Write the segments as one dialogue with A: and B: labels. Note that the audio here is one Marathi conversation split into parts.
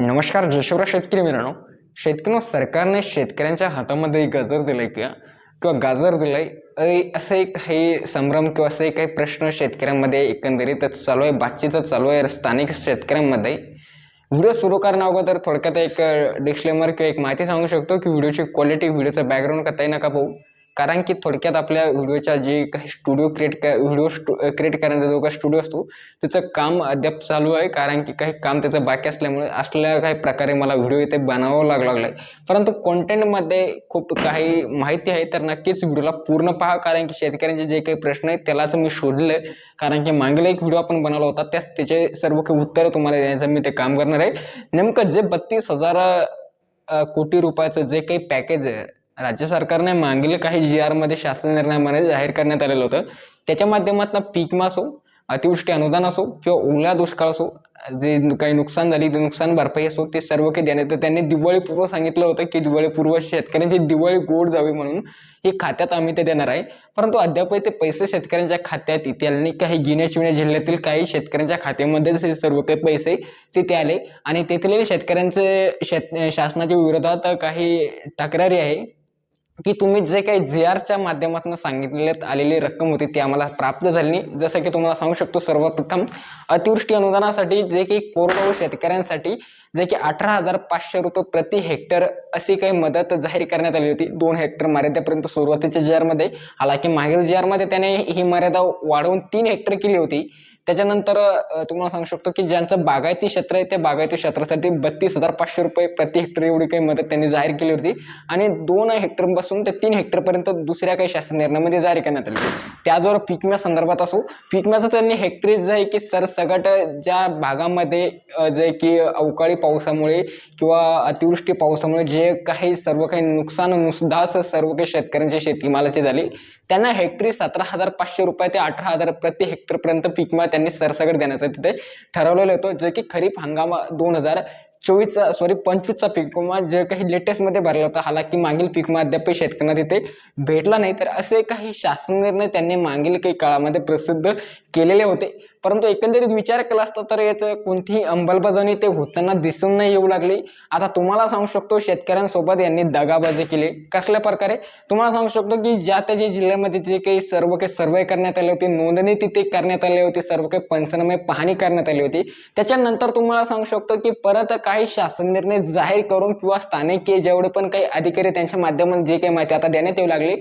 A: नमस्कार जयशिवराज शेतकरी मित्रांनो. शेतकरी सरकारने शेतकऱ्यांच्या हातामध्ये गजर दिलंय किंवा किंवा गाजर दिलंय ऐ असे काही संभ्रम किंवा असे काही प्रश्न शेतकऱ्यांमध्ये एकंदरीतच चालू आहे बातचीतच चालू आहे स्थानिक शेतकऱ्यांमध्ये. व्हिडिओ सुरू करण्या अगोदर थोडक्यात एक डिस्क्लेमर किंवा एक माहिती सांगू शकतो की व्हिडिओची क्वालिटी व्हिडिओचा बॅकग्राऊंड कताही नका पाहू. कारण की थोडक्यात आपल्या व्हिडिओच्या जे काही स्टुडिओ क्रिएट व्हिडिओ स्टु क्रिएट करण्याचा जो काही स्टुडिओ असतो त्याचं काम अद्याप चालू आहे. कारण की काही काम त्याचं बाकी असल्यामुळे असल्या काही प्रकारे मला व्हिडिओ इथे बनावावं लाग लागला आहे परंतु कॉन्टेंटमध्ये खूप काही माहिती आहे तर नक्कीच व्हिडिओला पूर्ण पहा. कारण की शेतकऱ्यांचे जे काही प्रश्न आहेत त्यालाच मी शोधलं. आहे कारण की मागील एक व्हिडिओ आपण बनवला होता त्याच त्याचे सर्व काही उत्तरं तुम्हाला देण्याचं मी ते काम करणार आहे. नेमकं जे बत्तीस हजार कोटी रुपयाचं जे काही पॅकेज आहे राज्य सरकारने मागील काही जी आरमध्ये शासन निर्णयामध्ये जाहीर करण्यात आलेलं होतं. त्याच्या माध्यमातून पीक मासो असो अतिवृष्टी अनुदान असो किंवा ओला दुष्काळ असो जे काही नुकसान झाली ते नुकसान भरपाई असो ते सर्व काही देण्यात तर त्यांनी दिवाळीपूर्व सांगितलं होतं की दिवाळीपूर्व शेतकऱ्यांची दिवाळी गोड जावी म्हणून हे खात्यात आम्ही ते देणार आहे. परंतु अद्यापही ते पैसे शेतकऱ्यांच्या खात्यात त्यांनी काही गिण्याचिवण्या जिल्ह्यातील काही शेतकऱ्यांच्या खात्यामध्येच हे सर्व काही पैसे तिथे आले. आणि तेथील शेतकऱ्यांचे शेत शासनाच्या विरोधात काही तक्रारी आहे. की तुम्ही जे काही जे आरच्या माध्यमातून सांगितल्यात आलेली रक्कम होती ती आम्हाला प्राप्त झाली नाही. जसं की तुम्हाला सांगू शकतो सर्वप्रथम अतिवृष्टी अनुदानासाठी जे काही कोरडवाहू शेतकऱ्यांसाठी जे की अठरा हजार पाचशे रुपये प्रति हेक्टर अशी काही मदत जाहीर करण्यात आली होती. दोन हेक्टर मर्यादेपर्यंत सुरुवातीच्या जी आरमध्ये हालाकी मागील जी आरमध्ये त्याने ही मर्यादा वाढवून तीन हेक्टर केली होती. त्याच्यानंतर तुम्हाला सांगू शकतो की ज्यांचं बागायती क्षेत्र आहे त्या बागायती क्षेत्रासाठी बत्तीस हजार पाचशे रुपये प्रति हेक्टर एवढी काही मदत त्यांनी जाहीर केली होती. आणि दोन हेक्टरपासून ते तीन हेक्टरपर्यंत दुसऱ्या काही शासन निर्णयामध्ये म्हणजे जारी करण्यात आली त्याचबरोबर पिकम्या संदर्भात असो पीक त्यांनी हेक्टरी जे आहे की सरसगट ज्या भागामध्ये जे की अवकाळी पावसामुळे किंवा अतिवृष्टी पावसामुळे जे काही सर्व काही नुकसान नुसदास सर्व काही शेतकऱ्यांच्या शेतीमालाची झाली त्यांना हेक्टरी सतरा हजार पाचशे रुपये ते अठरा हजार प्रति हेक्टरपर्यंत पिकम्या त्यांनी सरसकट देण्याचा तिथे ठरवलेलं होतं जे की खरीप हंगामा दोन हजार चोवीसचा सॉरी पंचवीसचा पीक विमा जे काही लेटेस्टमध्ये भरला होता. हालाकी मागील पीक विमा अद्याप शेतकऱ्यांना तिथे भेटला नाही. तर असे काही शासन निर्णय त्यांनी मागील काही काळामध्ये प्रसिद्ध केलेले होते. परंतु एकंदरीत विचार केला असता तर याचं कोणतीही अंमलबजावणी ते होताना दिसून नाही येऊ लागली. आता तुम्हाला सांगू शकतो शेतकऱ्यांसोबत यांनी दगाबाजी केली. कसल्या प्रकारे? तुम्हाला सांगू शकतो की ज्या त्या जे जिल्ह्यामध्ये जे काही सर्व काही सर्वे करण्यात आले होते नोंदणी तिथे करण्यात आली होती सर्व काही पंचनामे पाहणी करण्यात आली होती. त्याच्यानंतर तुम्हाला सांगू शकतो की परत काही शासन निर्णय जाहीर करून किंवा स्थानिक जेवढे पण काही अधिकारी त्यांच्या माध्यमातून जे काही माहिती आता देण्यात येऊ लागली.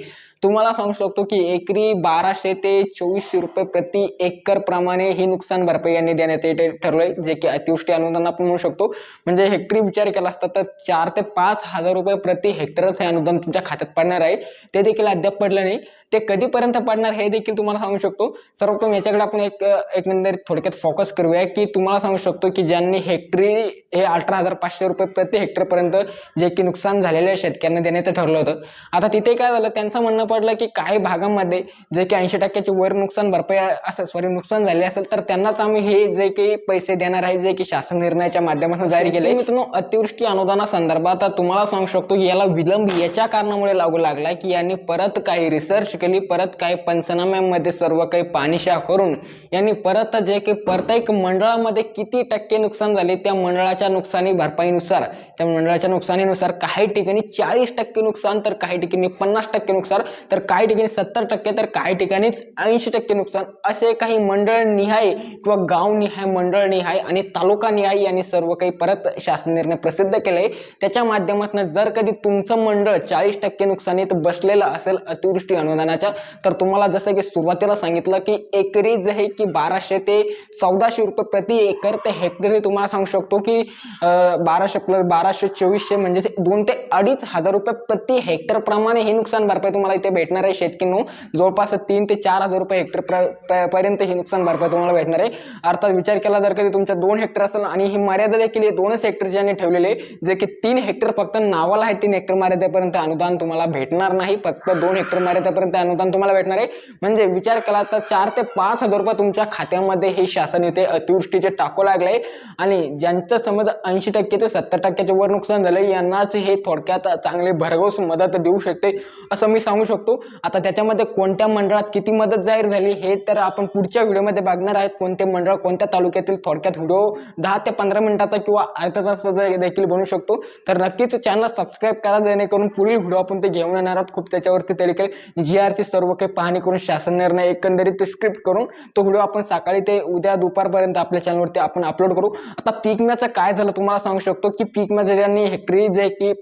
A: तुम्हाला सांगू शकतो की एकरी बाराशे ते चोवीसशे रुपये प्रति एकर प्रमाणे ही नुकसान भरपाई यांनी देण्यात येते ठरलंय जे की अतिवृष्टी अनुदान आपण म्हणू शकतो. म्हणजे हेक्टरी विचार केला असता तर चार ते पाच हजार रुपये प्रति हेक्टरच हे अनुदान तुमच्या खात्यात पडणार आहे. ते देखील अद्याप पडलं नाही. ते कधीपर्यंत पडणार हे देखील तुम्हाला सांगू शकतो. सर्वप्रथम याच्याकडे आपण एक एकंदरीत थोडक्यात फोकस करूया की तुम्हाला सांगू शकतो की ज्यांनी हेक्टरी हे अठरा हजार पाचशे रुपये प्रति हेक्टरपर्यंत जे की नुकसान झालेलं आहे शेतकऱ्यांना देण्याचं ठरलं होतं. आता तिथे काय झालं? त्यांचं म्हणणं पडलं की काही भागामध्ये जे की ऐंशी टक्क्याची वर नुकसान भरपाई असं सॉरी नुकसान झाले असेल तर त्यांनाच आम्ही हे जे काही पैसे देणार आहे जे की शासन निर्णयाच्या माध्यमातून जारी केले. मित्रांनो अतिवृष्टी अनुदानासंदर्भात तुम्हाला सांगू शकतो की याला विलंब याच्या कारणामुळे लागू लागला की यांनी परत काही रिसर्च केली परत काही पंचनाम्यामध्ये सर्व काही पाणीशा करून यांनी परत जे काही प्रत्येक मंडळामध्ये किती टक्के नुकसान झाले त्या मंडळाच्या नुकसानी भरपाईनुसार त्या मंडळाच्या नुकसानीनुसार काही ठिकाणी चाळीस टक्के नुकसान तर काही ठिकाणी पन्नास टक्के नुकसान तर काही ठिकाणी सत्तर टक्के तर काही ठिकाणीच ऐंशी टक्के नुकसान असे काही मंडळ निहाय किंवा गाव निहाय मंडळ निहाय आणि तालुका निहाय यांनी सर्व काही परत शासन निर्णय प्रसिद्ध केले त्याच्या माध्यमातून जर कधी तुमचं मंडळ चाळीस टक्के नुकसानीत बसलेलं असेल अतिवृष्टी अनुदानाच्या तर तुम्हाला जसं की सुरुवातीला सांगितलं की एकरी जे आहे की बाराशे ते चौदाशे रुपये प्रति एकर ते हेक्टरी तुम्हाला सांगू शकतो की बाराशे प्लस बाराशे चोवीसशे म्हणजे दोन ते अडीच हजार रुपये प्रति हेक्टर प्रमाणे हे नुकसान भरपाई तुम्हाला इथे भेटणार आहे शेतकऱ्यांनो. जवळपास तीन ते चार हजार रुपये हेक्टर पर्यंत ही नुकसान भरपाई तुम्हाला भेटणार आहे. अर्थात विचार केला जर कधी तुमच्या दोन हेक्टर असेल आणि ही मर्यादा देखील हे दोनच हेक्टर ज्यांनी ठेवलेले जे की तीन हेक्टर फक्त नावाला आहे तीन हेक्टर मर्यादेपर्यंत अनुदान तुम्हाला भेटणार नाही. फक्त दोन हेक्टर मर्यादेपर्यंत अनुदान तुम्हाला भेटणार आहे. म्हणजे विचार केला तर चार ते पाच हजार रुपये तुमच्या खात्यामध्ये हे शासन इथे अतिवृष्टीचे टाकू लागले आणि ज्यांचं समज ऐंशी टक्के ते सत्तर टक्क्याच्या वर नुकसान झालं यांनाच हे थोडक्यात चांगली भरघोस मदत देऊ शकते असं मी सांगू शकतो. शकतो. आता त्याच्यामध्ये कोणत्या मंडळात किती मदत जाहीर झाली हे तर आपण पुढच्या व्हिडिओमध्ये बघणार आहेत. कोणते मंडळ कोणत्या तालुक्यातील थोडक्यात व्हिडिओ दहा ते पंधरा मिनिटाचा किंवा अर्धा तासाचा देखील बनू शकतो. तर नक्कीच चॅनल सबस्क्राईब करा जेणेकरून पुढील व्हिडिओ आपण ते घेऊन येणार आहोत. खूप त्याच्यावरती ते देखील जी आरची सर्व काही पाहणी करून शासन निर्णय एकंदरीत स्क्रिप्ट करून तो व्हिडिओ आपण सकाळी ते उद्या दुपारपर्यंत आपल्या चॅनलवरती आपण अपलोड करू. आता पीक विम्याचं काय झालं तुम्हाला सांगू शकतो की पीक विम्याचं ज्यांनी हेक्टरी जे की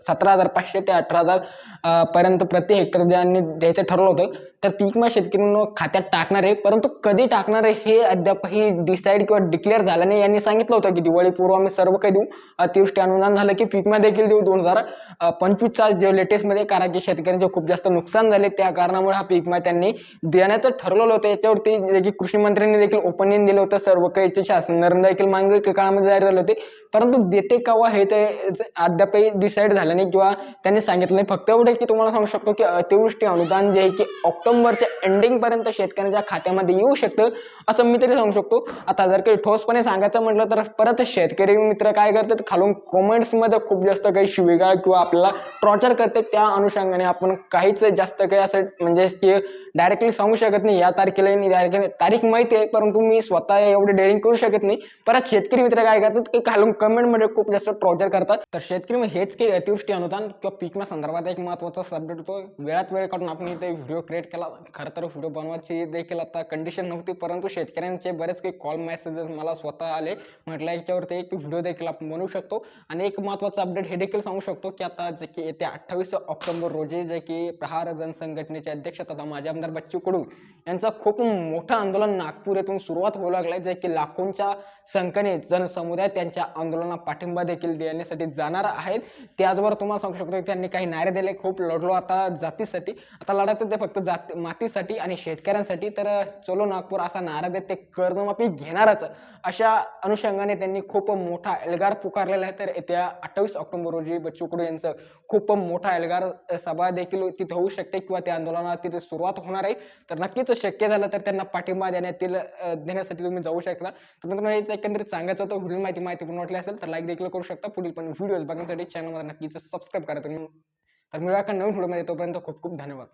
A: सतरा हजार पाचशे ते अठरा हजार पर्यंत प्रति हेक्टर ज्यांनी द्यायचं ठरवलं होतं. तर पीक मग शेतकऱ्यांना खात्यात टाकणार आहे. परंतु कधी टाकणार आहे हे अद्यापही डिसाईड किंवा डिक्लेअर झालं नाही. यांनी सांगितलं होतं की दिवाळीपूर्व आम्ही सर्व काही देऊ. अतिवृष्टी अनुदान झालं की पीकमध्ये देखील देऊ. दोन हजार पंचवीसचा जे लेटेस्टमध्ये कारण की शेतकऱ्यांचे खूप जास्त नुकसान झाले. त्या कारणामुळे हा पीक त्यांनी देण्याचं ठरवलं होतं. याच्यावरती जे की कृषी मंत्र्यांनी देखील ओपनियन दिलं होतं. सर्व काहीचे शासन नरेंद्र देखील मागील काळामध्ये जाहीर झाले होते. परंतु देते कवा हे ते अद्यापही डिसाईड झालं नाही किंवा त्यांनी सांगितलं नाही. फक्त एवढं की तुम्हाला सांगू शकतो की अतिवृष्टी अनुदान जे आहे की ऑक्टोबर एंडिंग पर्यंत शेतकऱ्यांच्या खात्यामध्ये येऊ शकतं असं मी तरी सांगू शकतो. आता जर काही ठोसपणे सांगायचं म्हटलं तर परत शेतकरी मित्र काय करतात खालून कमेंट्समध्ये खूप जास्त काही शिविगाळ किंवा आपल्याला टॉर्चर करतात. त्या अनुषंगाने आपण काहीच जास्त काही असं म्हणजे की डायरेक्टली सांगू शकत नाही. या तारखेला डायरेक्ट तारीख माहिती आहे परंतु मी स्वतः एवढे डेअरिंग करू शकत नाही. परत शेतकरी मित्र काय करतात की खालून कमेंटमध्ये खूप जास्त टॉर्चर करतात. तर शेतकरी मग हेच काही अतिवृष्टी अनुदान किंवा पिकना संदर्भात एक महत्त्वाचा सबजेक्ट होतो. वेळात वेळ काढून आपण इथे व्हिडिओ क्रिएट केला खरं तर व्हिडिओ बनवायची देखील आता कंडिशन नव्हती परंतु शेतकऱ्यांचे बरेच काही कॉल मेसेजेस मला स्वतः आले. म्हटलं याच्यावरती एक व्हिडिओ देखील आपण बनवू शकतो. आणि एक महत्त्वाचं अपडेट हे देखील सांगू शकतो की आता जे की येत्या अठ्ठावीस ऑक्टोबर रोजी जे की प्रहार जनसंघटनेचे अध्यक्ष तथा माजी आमदार बच्चू कडू यांचं खूप मोठं आंदोलन नागपूर येथून सुरुवात होऊ लागलं जे की लाखोंच्या संख्येने जनसमुदाय त्यांच्या आंदोलनाला पाठिंबा देखील देण्यासाठी जाणार आहेत. त्याचबरोबर तुम्हाला सांगू शकतो की त्यांनी काही नारे दिले खूप लढलो आता जातीसाठी. आता लढायचं ते फक्त जाती मातीसाठी आणि शेतकऱ्यांसाठी तर चलो नागपूर असा नारा देत ते कर्जमाफी घेणारच. अशा अनुषंगाने त्यांनी खूप मोठा एल्गार पुकारलेला आहे. तर येत्या अठ्ठावीस ऑक्टोबर रोजी बच्चू कडू यांचं खूप मोठा एल्गार सभा देखील तिथे होऊ शकते किंवा त्या आंदोलनाला तिथे सुरुवात होणार आहे. तर नक्कीच शक्य झालं तर त्यांना पाठिंबा देण्यातील देण्यासाठी तुम्ही जाऊ शकता. तर मित्रांनो हेच एकंदरीत सांगायचं होतं. पुढील माहिती माहिती पण वाटली असेल तर लाईक देखील करू शकता. पुढील पण व्हिडिओज बघण्यासाठी चॅनलमध्ये नक्कीच सबस्क्राईब करा तुम्ही. तर मिळा का नवीन व्हिडिओमध्ये तोपर्यंत खूप खूप धन्यवाद.